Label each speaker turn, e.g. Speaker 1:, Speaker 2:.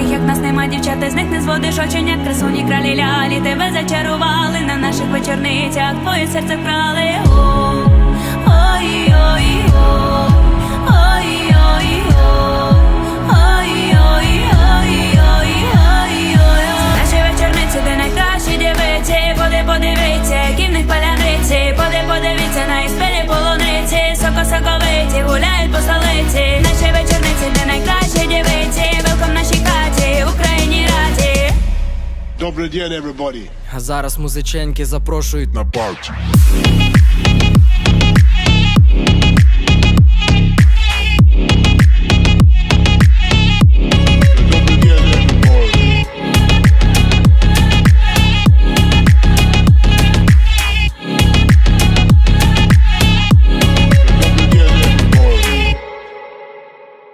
Speaker 1: таких як нас нема дівчата, з них не зводиш очення, красуні кралі лялі, тебе зачарували на наших вечорницях, твоє серце ой. Наші вечорниці, де найкращі дівиці, поди подивіться,
Speaker 2: Добрий день, everybody.
Speaker 3: А зараз музиченки запрошують
Speaker 2: На парті.